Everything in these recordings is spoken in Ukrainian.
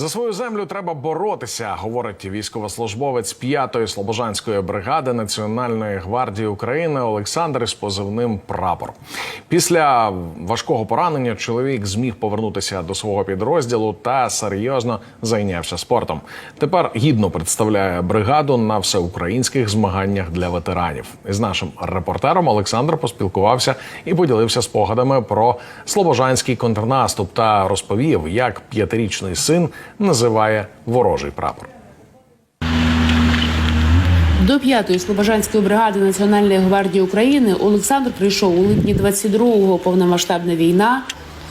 За свою землю треба боротися, говорить військовослужбовець 5-ї слобожанської бригади Національної гвардії України Олександр із позивним Прапор. Після важкого поранення чоловік зміг повернутися до свого підрозділу та серйозно зайнявся спортом. Тепер гідно представляє бригаду на всеукраїнських змаганнях для ветеранів. Із нашим репортером Олександр поспілкувався і поділився спогадами про слобожанський контрнаступ та розповів, як п'ятирічний син називає ворожий прапор. До 5-ї Слобожанської бригади Національної гвардії України Олександр прийшов у липні 22-го. Повномасштабна війна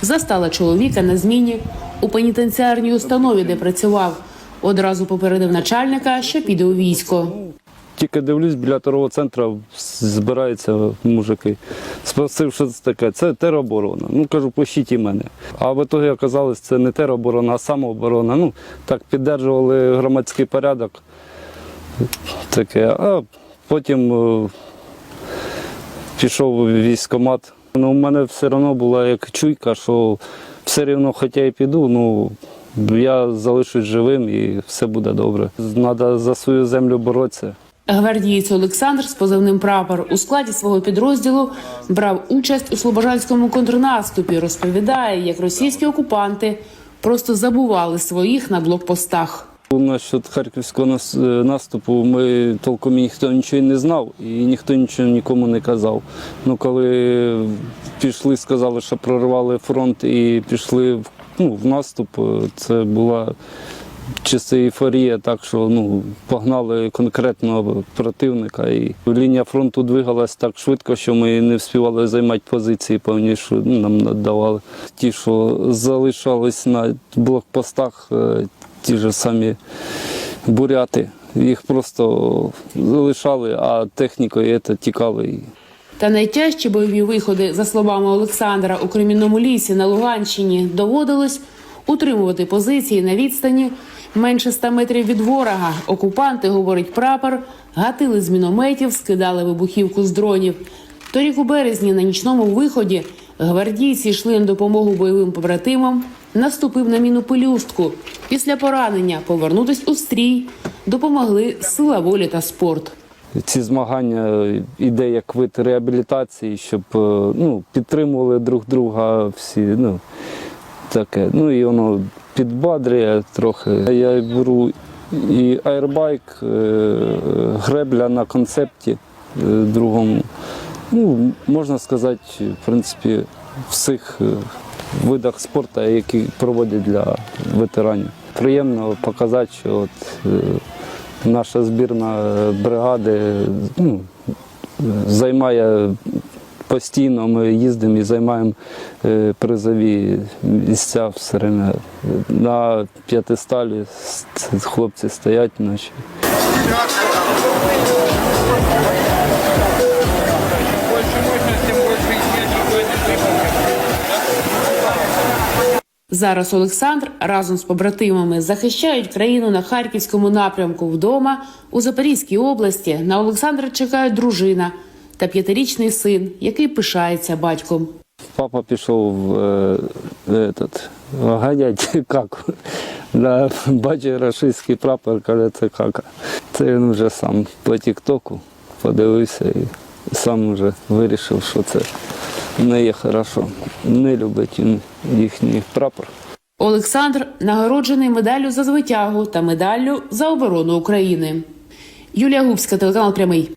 застала чоловіка на зміні у пенітенціарній установі, де працював. Одразу попередив начальника, що піде у військо. Тільки дивлюсь, біля торгового центру збираються мужики. Спросив, що це таке. Це тероборона. Ну кажу, пощіть і мене. А в ітогі оказалось, це не тероборона, а самооборона. Ну, так піддержували громадський порядок. Таке. А потім е, пішов військкомат. Ну, у мене все одно була як чуйка, що все рівно, хоча і піду, ну я залишусь живим і все буде добре. Треба за свою землю боротися. Гвардієць Олександр з позивним прапор у складі свого підрозділу брав участь у слобожанському контрнаступі. Розповідає, як російські окупанти просто забували своїх на блокпостах. Насчет харківського е, наступу ми толком ніхто нічого не знав і ніхто нічого нікому не казав. Ну коли пішли, сказали, що прорвали фронт і пішли в, ну, в наступ, е, це була чиста ейфорія, так що ну, погнали конкретного противника. І лінія фронту двигалась так швидко, що ми не встигали займати позиції повні, що ну, нам надавали. Ті, що залишались на блокпостах, е, ті ж самі буряти. Їх просто залишали, а технікою це тікали. Та найтяжчі бойові виходи, за словами Олександра, у Кремінному лісі на Луганщині доводилось утримувати позиції на відстані менше 100 метрів від ворога. Окупанти, говорить прапор, гатили з мінометів, скидали вибухівку з дронів. Торік у березні на нічному виході гвардійці йшли на допомогу бойовим побратимам. Наступив на міну пелюстку. Після поранення повернутись у стрій допомогли сила волі та спорт. Ці змагання іде як вид реабілітації, щоб е, ну, підтримували друг друга всі. Ну, таке. Ну і воно підбадрює трохи. Я беру і аербайк, е, гребля на концепті е, другому. Ну, можна сказати, в принципі, всіх е, видах спорту, які проводять для ветеранів. Приємно показати, що от, наша збірна бригади ну, займає постійно, ми їздимо і займаємо е, призові місця все время. На п'ятисталі хлопці стоять наші. Зараз Олександр разом з побратимами захищають країну на харківському напрямку вдома у Запорізькій області. На Олександра чекають дружина та п'ятирічний син, який пишається батьком. Папа пішов е, этот, ганять каку. Да, бачить рашистський прапор, каже, це кака. Це він вже сам по тіктоку подивився і сам вже вирішив, що це не є хорошо. Не любить він їхній прапор. Олександр нагороджений медаллю за звитягу та медаллю за оборону України. Юлія Губська, телеканал Прямий.